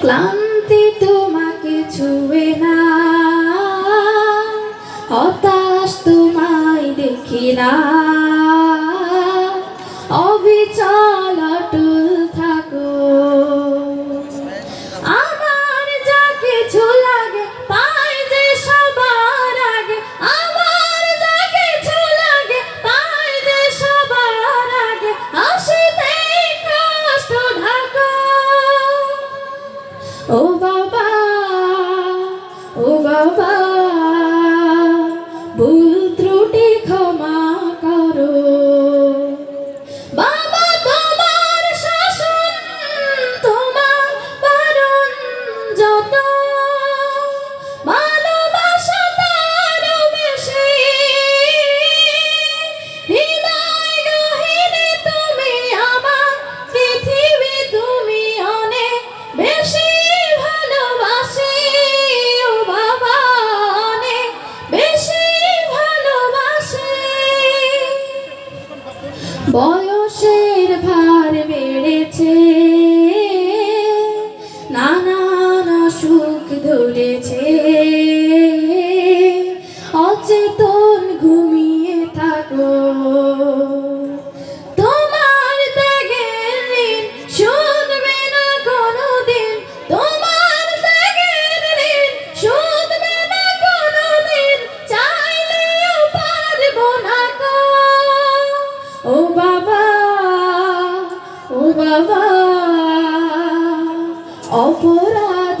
ক্লান্তি তোমাকে ছুঁয়ে না। হতাশ তোমায় দেখি না। Oh. বয়সের ভার বেড়েছে নানান সুখ ধরেছে। অচেতন ঘুমিয়ে থাকো। বাবা অপরাধ